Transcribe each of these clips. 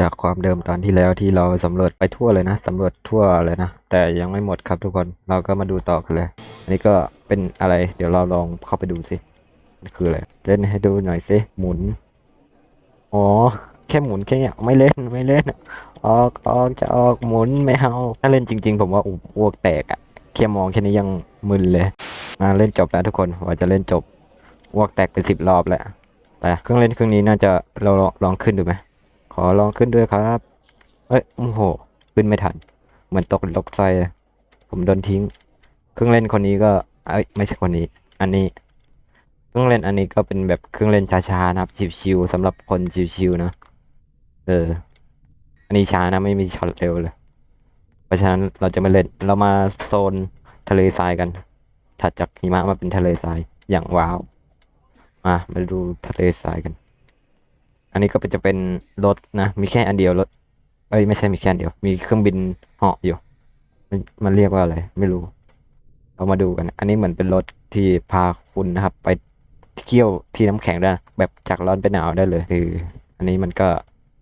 จากความเดิมตอนที่แล้วที่เราสำรวจไปทั่วเลยนะสำรวจทั่วเลยนะ แต่ยังไม่หมดครับทุกคนเราก็มาดูต่อกันเลยอันนี้ก็เป็นอะไรเดี๋ยวเราลองเข้าไปดูสิมันคืออะไรเล่นให้ดูหน่อยสิหมุนอ๋อแค่หมุนแค่เนี้ยไม่เล่นไม่เล่น ออกออกจะออกหมุนไม่เอาถ้าเล่นจริง ๆ ผมว่าอุอ้วกแตกอะแค่มองแค่นี้ยังมึนเลยมาเล่นจบแล้วทุกคนว่าจะเล่นจบอ้วกแตกไปสิบรอบแล้วแต่เครื่องเล่นเครื่องนี้น่าจะเราลองลองขึ้นดูไหม ขอลองขึ้นด้วยครับ เอ้ยโอ้โห ขึ้นไม่ทัน เหมือนตกลกไฟผมโดนทิ้ง เครื่องเล่นคนนี้ก็ เอ้ย ไม่ใช่คนนี้ อันนี้ เครื่องเล่นอันนี้ก็เป็นแบบเครื่องเล่นช้าๆนะครับ ชิวๆสำหรับคนชิวๆนะ เออ อันนี้ช้านะ ไม่มีช็อตเร็วเลย เพราะฉะนั้นเราจะม่เล่น เรามาโซนทะเลทรายกัน ถัดจากหิมะมาเป็นทะเลทราย อย่างว้าว มา มาดูทะเลทรายกัน อันนี้ก็เป็นจะเป็นรถนะ มีแค่อันเดียวรถ เอ้ยไม่ใช่มีแค่อันเดียว มีเครื่องบินเหาะอยู่ มันมันเรียกว่าอะไร ไม่รู้ เรามาดูกัน อันนี้เหมือนเป็นรถที่พาคุณนะครับ ไปเที่ยวที่น้ำแข็งได้ แบบจากร้อนไปหนาวได้เลย คือ อันนี้มันก็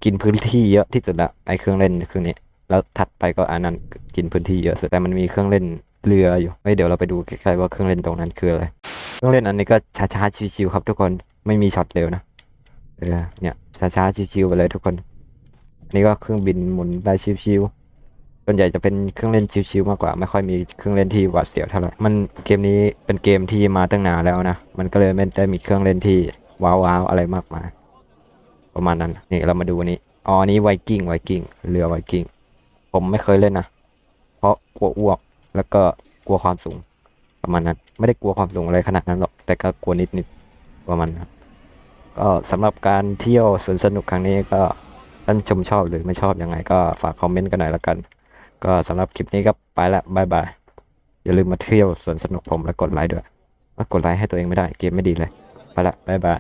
กินพื้นที่เยอะที่สุดละ ไอเครื่องเล่นเครื่องนี้ แล้วถัดไปก็อันนั้นกินพื้นที่เยอะสุด แต่มันมีเครื่องเล่นเรืออยู่เฮ้ยเดี๋ยวเราไปดูใกล้ๆว่าเครื่องเล่นตรงนั้นคืออะไร เครื่องเล่นอันนี้ก็ช้าๆชิวๆครับทุกคน ไม่มีช็อตเร็วนะ เออเนี่ยช้าๆชิวๆไปเลยทุกคน อันนี้ก็เครื่องบินหมุนได้ชิวๆส่วนใหญ่จะเป็นเครื่องเล่นชิวๆมากกว่า ไม่ค่อยมีเครื่องเล่นที่หวาดเสียวเท่าไหร่มันเกมนี้เป็นเกมที่มาตั้งนานแล้วนะมันก็เลยไม่ได้มีเครื่องเล่นที่ว้าวๆอะไรมากมายประมาณนั้นนี่เรามาดูอันนี้อ๋อนนี้ไวกิ้งไวกิ้งเรือไวกิ้งผมไม่เคยเล่นนะเพราะกลัวอ้วกแล้วก็กลัวความสูง ประมาณนั้น ไม่ได้กลัวความสูงอะไรขนาดนั้นหรอกแต่ก็กลัวนิดๆประมาณนั้น ก็สำหรับการเที่ยวสวนสนุกครั้งนี้ก็ท่านชมชอบหรือไม่ชอบยังไงก็ฝากคอมเมนต์กันหน่อยละกัน ก็สำหรับคลิปนี้ก็ไปละบายบาย อย่าลืมมาเที่ยวสวนสนุกผมและกดไลค์ด้วยกดไลค์ให้ตัวเองไม่ได้เกมไม่ดีเลย ไปละบายบาย